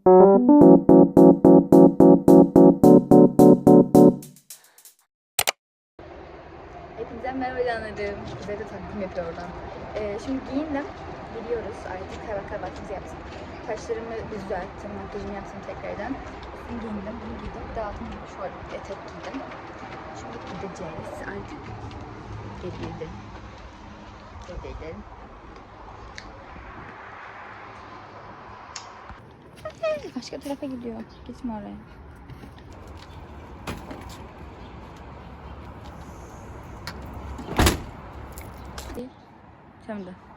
Hepinize merhaba canlarım. Bize de takdim yapıyor oradan. Ee, şimdi giyindim. Gidiyoruz artık kahve kahvaltımızı yaptım. Saçlarımı düzelttim, makyajımı yaptım tekrardan. Üstümü giyindim, bunu giydim. Bir de şöyle etek giydim. Şimdi gideceğiz artık. Gidelim. Gidelim. Başka tarafa gidiyor. Gitme oraya. Şimdi. Merhaba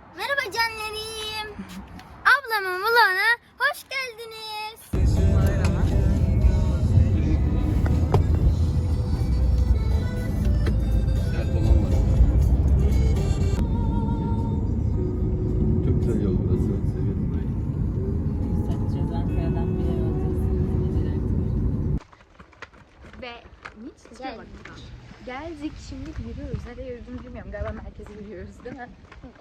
yürüyoruz. Nereye yürüdüğümü bilmiyorum. Galiba merkeze yürüyoruz değil mi?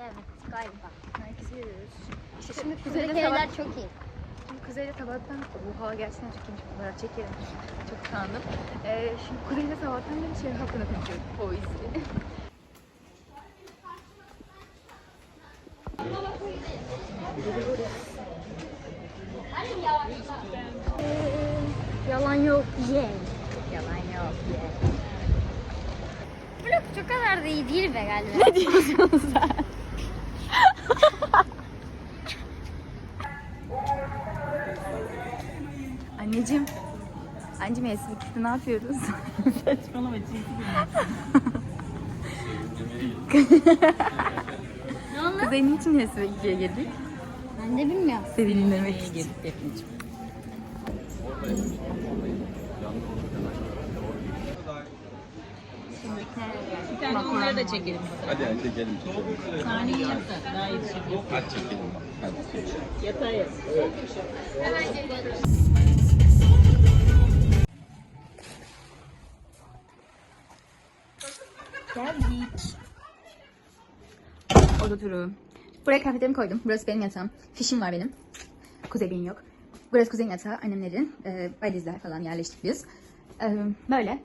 Evet galiba. Merkeze yürüyoruz. İşte şimdi kuzeyde evler çok iyi. şimdi kuzeyde sabahtan bu hava gerçekten çok iyiymiş. Fotoğraf çekelim. Çok utandım. Ee, şimdi kuzeyde sabahtan beri şehir hakkında konuşuyoruz. O izli. Yalan yok. Ye. Yalan yok. Blok çok kadar da iyi değil be galiba. Ne diyorsun sen? Anneciğim. Anneciğim esneklikte ne yapıyoruz? Saçmalama çizgi ne oldu? Kuzenin için esnekliğe girdik. Ben de bilmiyorum. Sevindirmek için. Bir tane onları da çekelim. Hadi hadi çekelim. Saniye yap da daha yetişebilir. Hadi çekelim. Hadi. Yatağa yat. Geldik. Oda turu. Buraya kıyafetlerimi koydum. Burası benim yatağım. Fişim var benim. Kuzeyin yok. Burası kuzeyin yatağı. Annemlerin e, valizler falan yerleştik biz. E, böyle.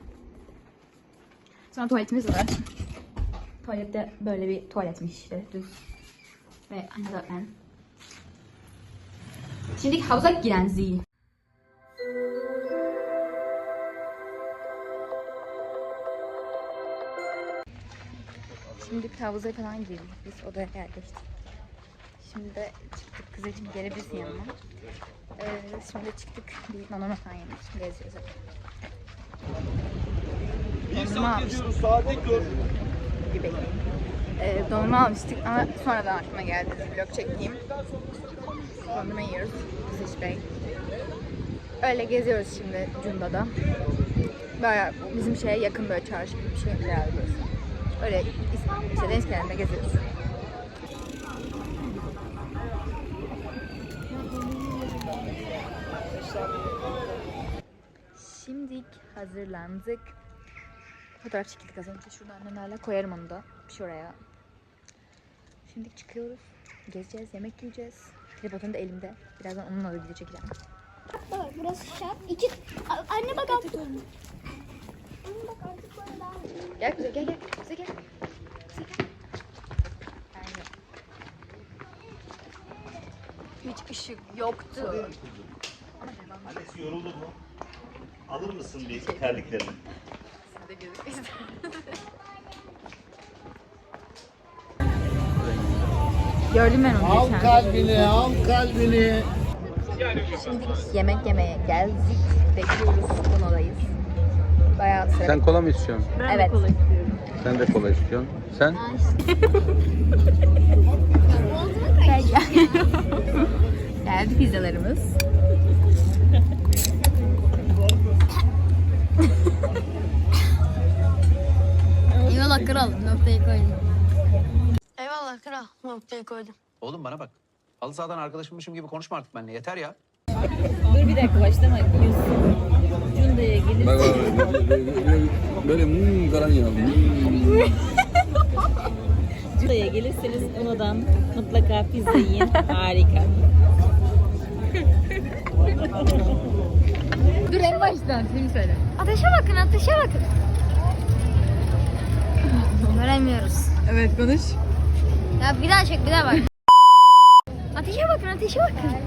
Sonra tuvaletimiz var. Tuvalette böyle bir tuvaletmiş işte düz. Ve anne ben. Şimdi havuza giren zil. Şimdi havuza falan girdik. Biz odaya yerleştik. Şimdi de çıktık. Kızıcığım gelebilirsin yanıma. Ee, şimdi çıktık. Bir dondurma falan yedik. Geziyoruz. Dondurma almıştık. Ee, dondurma almıştık ama sonradan aklıma geldi. Vlog çekeyim. Dondurma yiyoruz. Kızıç Bey. Öyle geziyoruz şimdi Cunda'da. Bayağı bizim şeye yakın böyle çarşı gibi bir şey burası. Öyle işte deniz kenarında geziyoruz. Şimdilik hazırlandık. Fotoğraf çekildik az önce. Şurada annemlerle koyarım onu da şuraya. Şimdi çıkıyoruz. Gezeceğiz, yemek yiyeceğiz. Telefonum da elimde. Birazdan onunla da video çekeceğim. Bak burası şart. İki... Anne bak artık. Anne bak artık böyle daha. Gel Kuzey gel gel. Kuzey gel. Kuzey gel. Aynen. Hiç ışık yoktu. Alex yoruldu mu? Alır mısın bir terliklerini? Gözükmek isterseniz. Gördüm ben onu Al geçen. kalbini, al kalbini. Şimdi yemek yemeye geldik. Bekliyoruz. Bunodayız. Bayağı sıra. Sen kola mı istiyorsun? Ben Evet. de kola istiyorum. Sen de kola istiyorsun. Sen? Geldi pizzalarımız. Eyvallah kral. Noktayı koydum. Eyvallah kral. Noktayı koydum. Oğlum bana bak. Halı sahadan arkadaşımmışım gibi konuşma artık benimle. Yeter ya. Dur bir dakika başlama. Yusuf. Cunda'ya Bak gelirse bak böyle, mmm falan ya. Hmm. Cunda'ya gelirseniz onadan mutlaka pizza yiyin. Harika. Dur en baştan şimdi söyle. Ateşe bakın ateşe bakın. Göremiyoruz. Evet konuş. Ya bir daha çek bir daha bak. ateşe bakın ateşe bakın.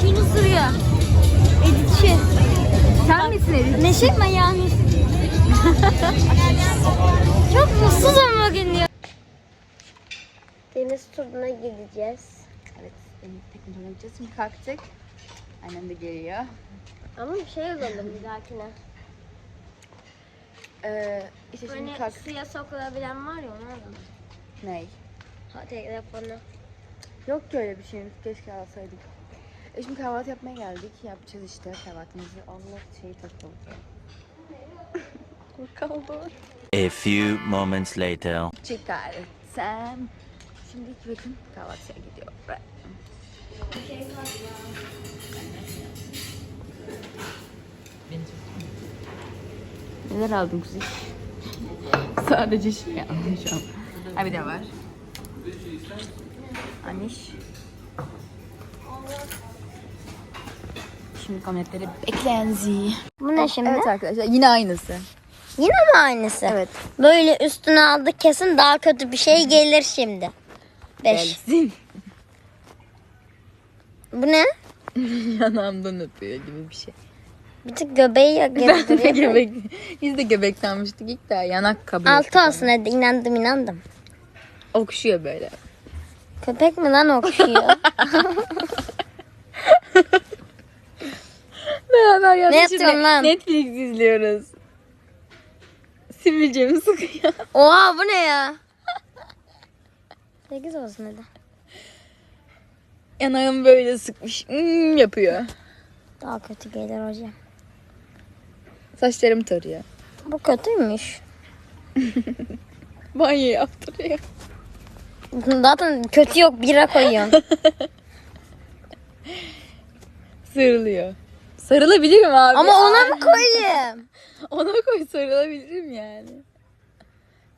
Kim ısırıyor? Editçi. Sen misin Elif? Neşe manyağınız. Çok mutsuzum bugün diyor. Deniz turuna gideceğiz. Evet, benim teknoloji gideceğiz. Şimdi kalktık. Annem de geliyor. Ama bir şey alalım bir dahakine. Ee, işte şimdi Hani kalk... suya sokulabilen var ya onu alalım. Ney? Ha telefonu. Yok ki öyle bir şeyimiz. Keşke alsaydık. E şimdi kahvaltı yapmaya geldik. Yapacağız işte kahvaltımızı. Allah şey takıldı. Kaldı. A few moments later. Çıkartsam. Şimdi bakın kahvaltıya gidiyor. Neler aldın kuzey? Sadece şey aldım şu an. Ha bir de var. Aniş. Şimdi komletleri bekleyen zi. Bu ne şimdi? Evet arkadaşlar yine aynısı. Yine mi aynısı? Evet. Böyle üstüne aldık kesin daha kötü bir şey gelir şimdi. Beş. Gelsin. Bu ne? Yanağımdan öpüyor gibi bir şey. Bir tık göbeği ya Ben de göbek, biz de göbek sanmıştık ilk daha yanak kabul Altı olsun hadi inandım inandım. Okşuyor böyle. Köpek mi lan okşuyor? Beraber yanlışlıkla lan? Netflix izliyoruz. Sivilcemi sıkıyor. Oha bu ne ya? Sekiz olsun hadi. Yanağım böyle sıkmış. Hmm, yapıyor. Daha kötü gelir hocam. Saçlarımı tarıyor. Bu kötüymüş. Banyo yaptırıyor. Zaten kötü yok bira koyuyorsun. Sarılıyor. Sarılabilirim abi. Ama ona mı koyayım? Ona koy sarılabilirim yani.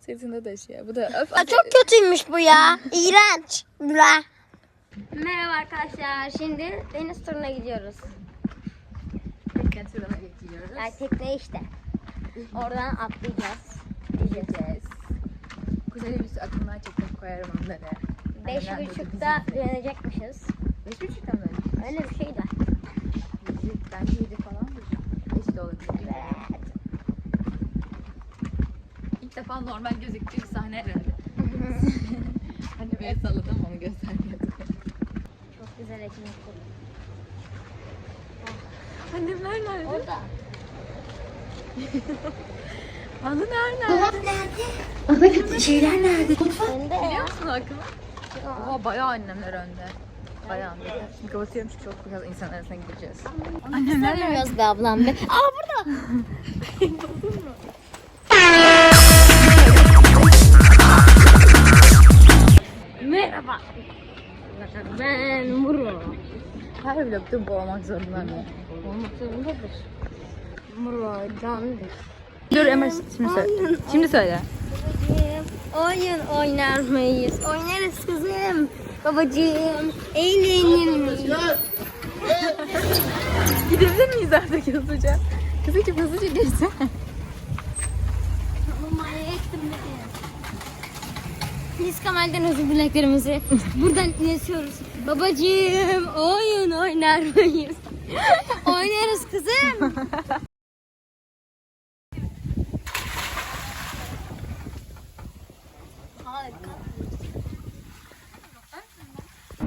Sırtında da şey. Bu da öf. Aa, çok kötüymüş bu ya. İğrenç. Bra. Merhaba arkadaşlar. Şimdi deniz turuna gidiyoruz. Tekne turuna geçiyoruz. Yani tekne işte. Oradan atlayacağız. Gideceğiz. Sürü aklımdan çektim koyarım onları. Beş Annemler de buçukta dönecekmişiz. Beş buçukta mı? Öyle bir şey de. Bence yedi falandır. Beş de olabilir. bilmiyorum. İlk defa normal gözüktüğü bir sahne herhalde. hani böyle salladım onu göstermiyordum. Güzel ekmek kurdum. Annemler nerede? Orada. Halı nerede? Önde ya. Biliyor musun aklıma? Oha bayağı annemler önde. Bayağı önde. Çünkü çok biraz insan arasına gideceğiz. Annemler nerede? Be ablam be. Aa burada. Merhaba. Ben Muro. Her vlogda bu olmak zorunda mı? Olmak zorundadır. Muro candır. Dur Emre şimdi söyle. Şimdi söyle. Oyun oynar mıyız? Oynarız kızım. Babacığım eğlenin. Gidebilir miyiz artık hızlıca? Kızıcık hızlıca geçsene. Biz Kamal'den özür dileklerimizi buradan iletiyoruz. Babacığım oyun oynar mıyız? Oynarız kızım.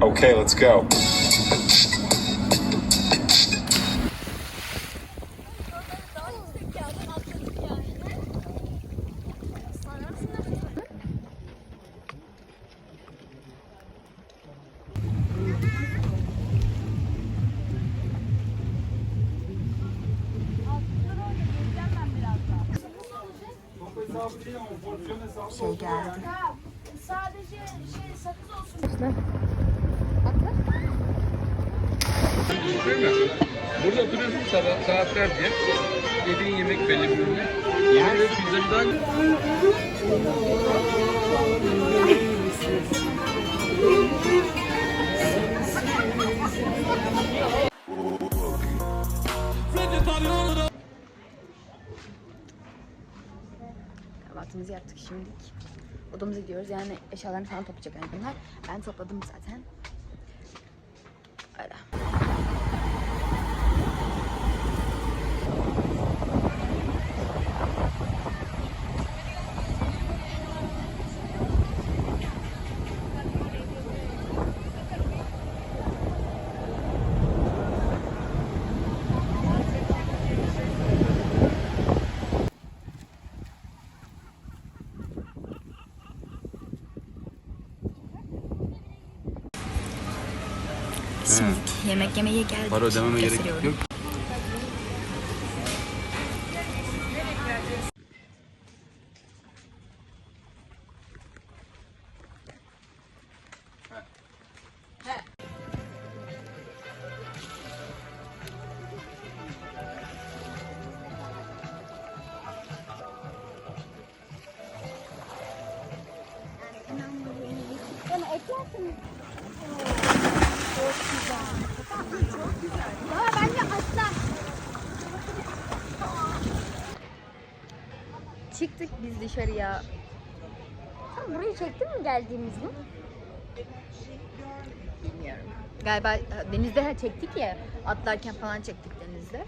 Okay, let's go. Şey geldi. Burada oturuyorsun sabah saatlerce. Yediğin yemek belli bir ürün. Yemek ve pizza Kahvaltımızı yaptık şimdilik. Odamıza gidiyoruz. Yani eşyalarını falan toplayacak annemler. Ben topladım zaten. Öyle. Şimdi yemeye geldik. Para ödememe gerek yok. Biz dışarıya. Sen burayı çektin mi geldiğimiz gün? Bilmiyorum. Galiba e, denizde ha, çektik ya. Atlarken falan çektik denizde.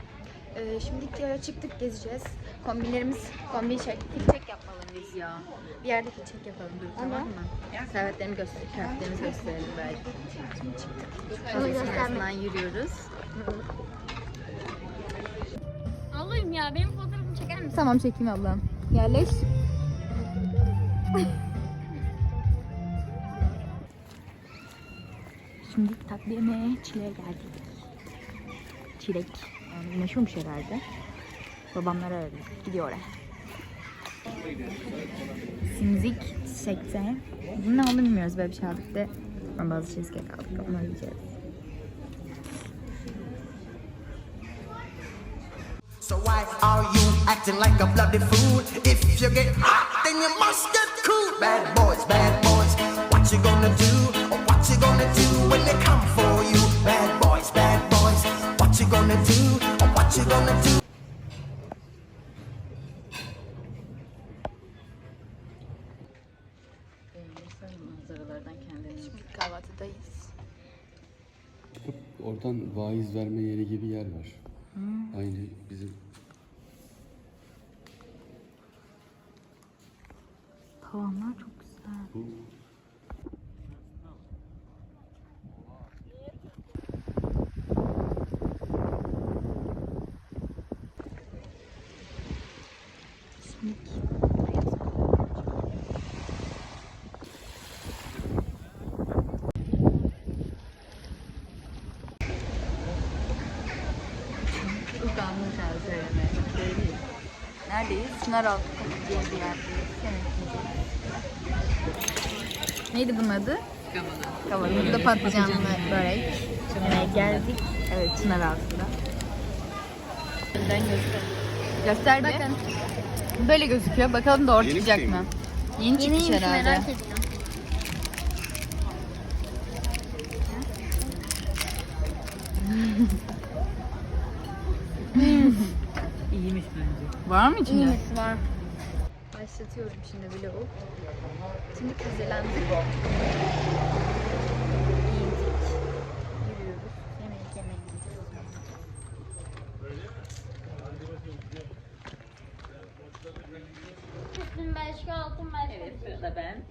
Ee, şimdi e, çıktık gezeceğiz. Kombinlerimiz, kombin çek. Check yapmalıyız ya. Bir yerde check yapalım dur tamam mı? Kıyafetlerimi göster, kıyafetlerimizi gösterelim belki. Şimdi çıktık. Arasından yürüyoruz. Allah'ım ya benim fotoğrafımı çeker misin? Tamam çekeyim ablam. Yerleş. Şimdi tatlı yemeğe çileğe geldik. Çilek. Yani meşhurmuş herhalde. Babamlar öyle gidiyor oraya. Simzik çiçekte. Bunun ne bilmiyoruz böyle bir şey aldık da. Ama bazı cheesecake aldık. Onları yiyeceğiz. So why are you acting like a bloody fool? If you get hot, then you must get. Bad boys, bad boys, what you gonna do? Or what you gonna do when they come for you? Bad boys, bad boys, what you gonna do? Or what you gonna do? Manzaralardan kendini Kahvaltıdayız. Oradan vaiz verme yeri gibi yer var. Aynı bizim Tavanlar çok güzel. bu. Neredeyiz? Çınaraltı diye bir yerdeyiz. Evet. Neydi bunun adı? Kavana. Kavana. Burada patlıcanlı börek. Yemeğe geldik. Evet Çınaraltı'da. Göster bir. Bakın. Böyle gözüküyor. Bakalım doğru Yeni çıkacak şey mi? mı? Yeni çıkmış Yeniymiş herhalde. merak ediyorum. iyiymiş bence. Var mı içinde? İyiymiş var. Başlatıyorum şimdi vlogu. Şimdi hazırlandık. Giyindik. Yürüyoruz. Yemek yemek gidiyoruz. Üstüm başka altın başka. Evet sırada ben.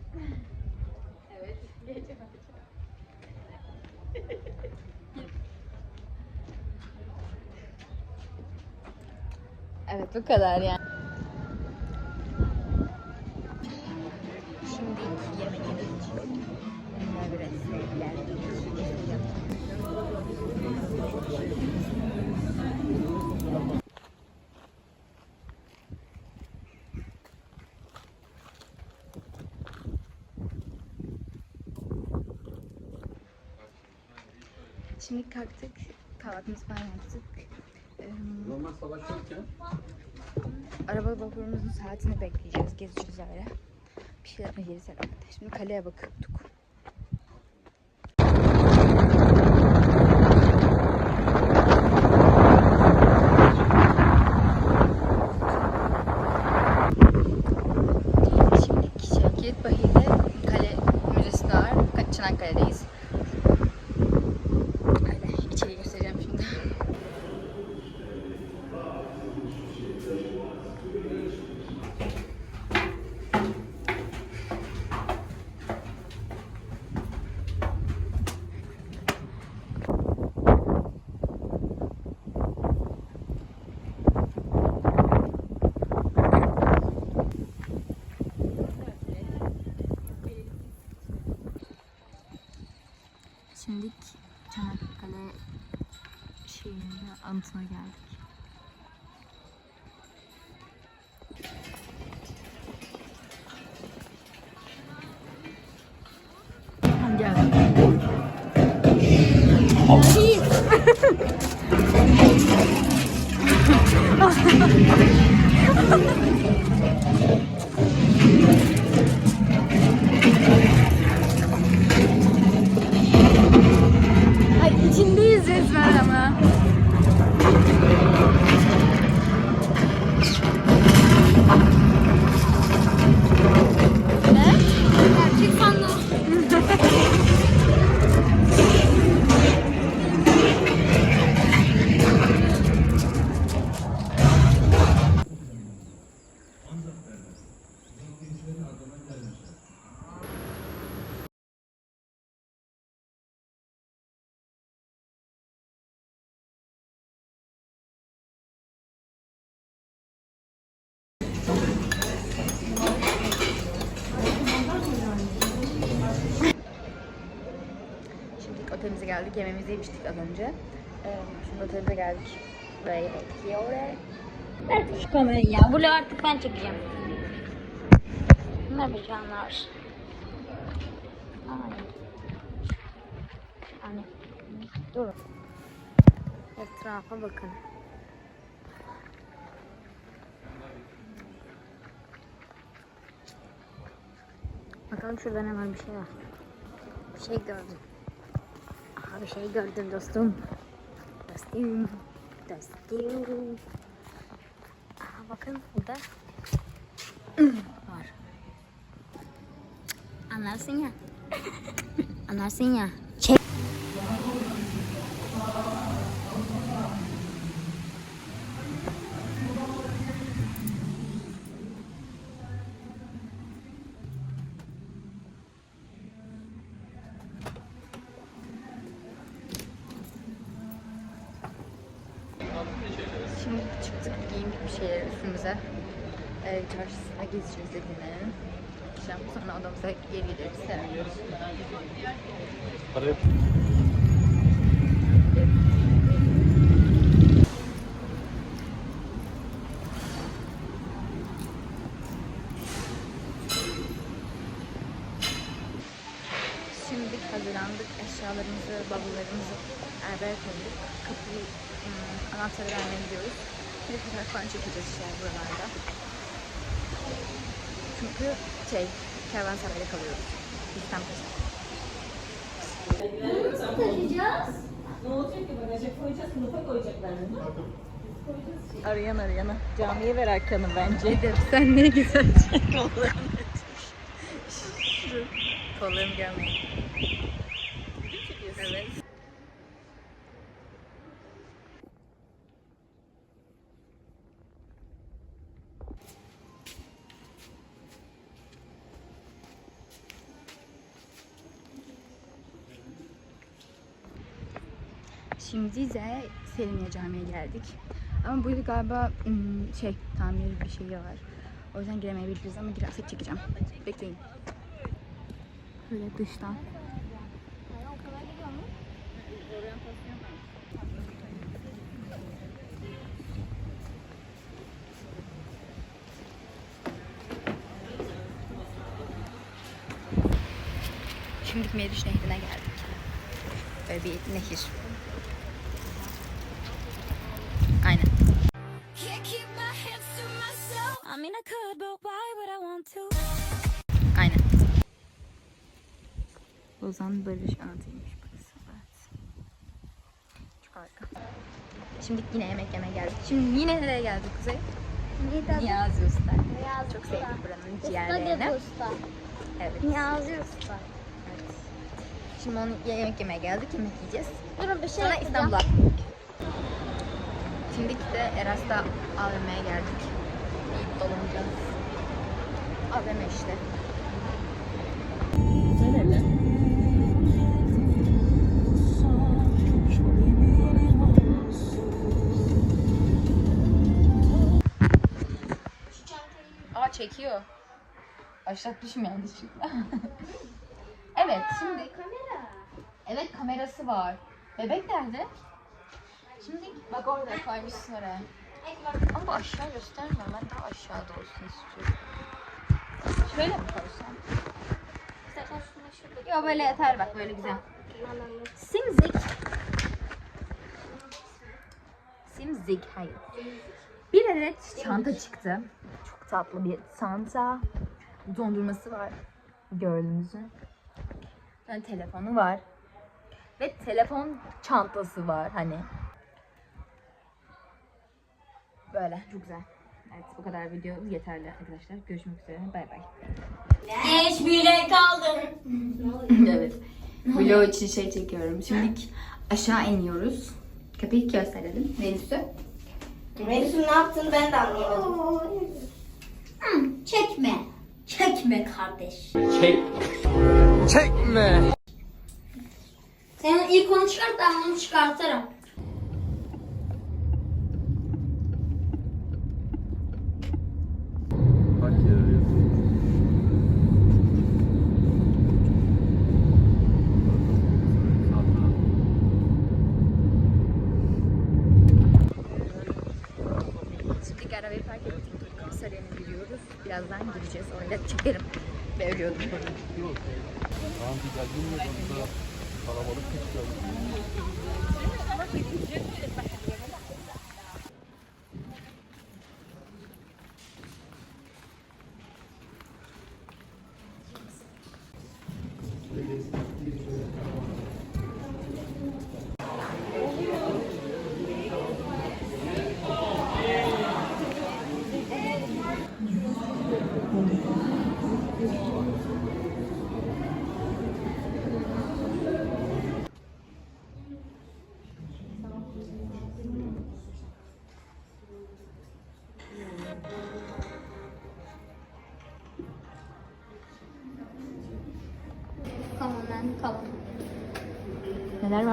Evet. Gece Evet bu kadar yani. Şimdi kalktık. Kahvaltımızı falan yaptık. Ee, normal savaş yokken araba vapurumuzun saatini bekleyeceğiz. Gezeceğiz öyle. Bir şeyler yeriz herhalde. Şimdi kaleye bakıyorduk. Otelimize geldik. Yemeğimizi yemiştik az önce. Ee, şimdi otelimize geldik. Buraya bekliyor. Ver şu kamerayı ya. Bunu artık ben çekeceğim. Merhaba canlar. Ay. Anne. Dur. Etrafa bakın. Bakalım şurada ne var bir şey var. Bir şey gördüm. Bir şey gördüm dostum. Dostum. Dostum. Aha bakın burada var. Anlarsın ya. Anlarsın ya. Çarşısına gezeceğiz dediğini. Akşam sonra odamıza geri gideriz. Şimdi hazırlandık. Eşyalarımızı, bavullarımızı erbere koyduk. Kapıyı ım, anahtarı vermeye gidiyoruz. Bir fotoğraf falan çekeceğiz işte buralarda. Çünkü şey, kervansarayda kalıyoruz. İstem Taşıyacağız. Arayan arayana. Camiye ver arkanı bence. Dedim sen ne güzel Şu kollarımı görmeyin. Evet. De Selimiye Camii'ye geldik. Ama burada galiba şey tamir bir şey var. O yüzden giremeyebiliriz ama girersek çekeceğim. Bekleyin. Böyle dıştan. Şimdi Meriç Nehri'ne geldik. Böyle bir nehir. Ozan Barış Anıtı'ymış burası. Evet. Çok harika. Şimdi yine yemek yemeye geldik. Şimdi yine nereye geldik Kuzey? Niyazi Usta. Çok sevdik buranın ciğerlerini. Usta. Evet. Niyazi Usta. evet. Şimdi onu yemek yemeye geldik. Yemek yiyeceğiz. Durun bir şey Sonra. İstanbul'a. Şimdi de Eras'ta AVM'ye geldik. Bir dolanacağız. AVM işte. Çekiyor. Başlatmışım yanlışlıkla. evet şimdi kamera. Evet kamerası var. Bebek nerede? Şimdi bak orada koymuşsun oraya. Ama bu aşağı göstermiyor. Ben daha aşağıda olsun istiyorum. Şöyle mi koysam? Yok böyle yeter bak böyle güzel. Simzik. Simzik hayır. Bir adet çanta çıktı. Çok tatlı bir çanta. Dondurması var. Gördüğünüz mü? Yani telefonu var. Ve telefon çantası var hani. Böyle. Çok güzel. Evet bu kadar video yeterli arkadaşlar. Görüşmek üzere. Bay bay. Geç bile kaldım. evet. Vlog için şey çekiyorum. Şimdi aşağı iniyoruz. Köpeği gösterelim. Venüs'ü. Venüs'ün ne yaptığını ben de anlayamadım. Çekme. Çekme kardeş. Çek. Çekme. Sen ilk onu çıkart ben onu çıkartırım.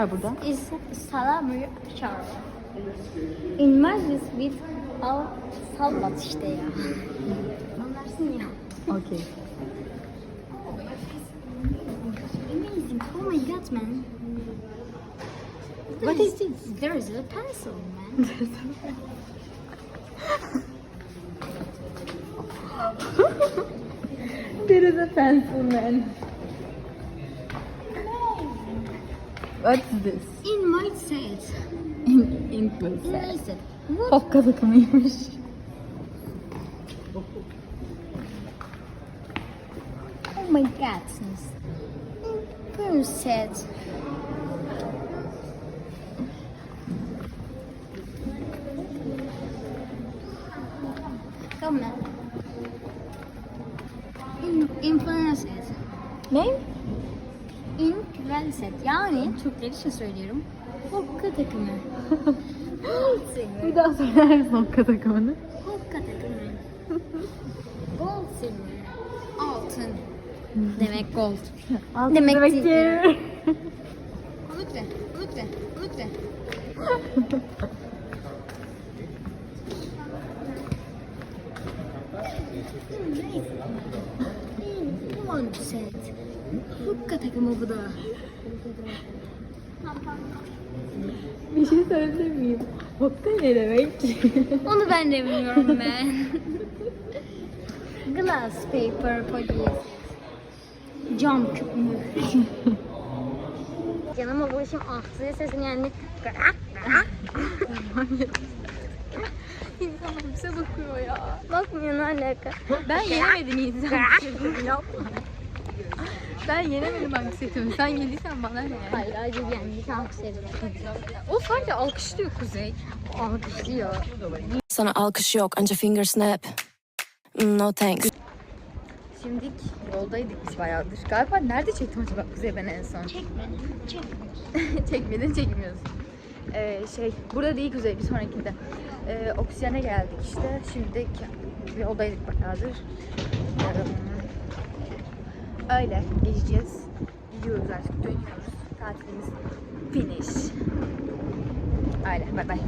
Var burada? Is salamı çağır. İnmez with al sallat işte ya. Anlarsın ya. Okay. Amazing. Oh my god man. What is this? There is a pencil man. There is a pencil man. What's this? In my set. In, in In my set. What? Hokka takımıymış. Oh my god. In my set. Come on. In, influencer. Ne? Influencer. Yani Türkler için söylüyorum. Hokka takımı. Bir daha söyler misin hokka takımını? Hokka takımı. Gold silver. Altın. Demek gold. Altın Demek demektir. değil. Ultra, ultra, ultra. Set. Hukka takımı bu da. Bir şey söyleyebilir miyim? Hokka ne demek? Onu ben de bilmiyorum ben. Glass paper police. Cam küpü. Canım bu işim ahtığı sesini yani İnsanlar bize bakıyor ya. bakmıyor ne alaka. Ben yemedim insan. Yapma. Ben yenemedim anksiyetemi. Sen yediysen bana ne? Hayır acı yendik alkışladım. O sadece alkışlıyor Kuzey. Alkışlıyor. Sana alkış yok anca finger snap. No thanks. Şimdilik yoldaydık biz bayağıdır. Galiba nerede çektim acaba Kuzey ben en son? Çekmedim. Çekmedin çekmiyorsun. Ee, şey burada değil Kuzey bir sonrakinde. Ee, oksijene geldik işte. Şimdi yoldaydık bayağıdır. Ee, öyle gezeceğiz. Gidiyoruz artık dönüyoruz. Tatilimiz finish. Öyle bay bay.